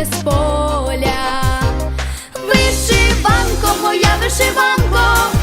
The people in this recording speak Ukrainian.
зелене з поля. Вишиванко, моя вишиванко.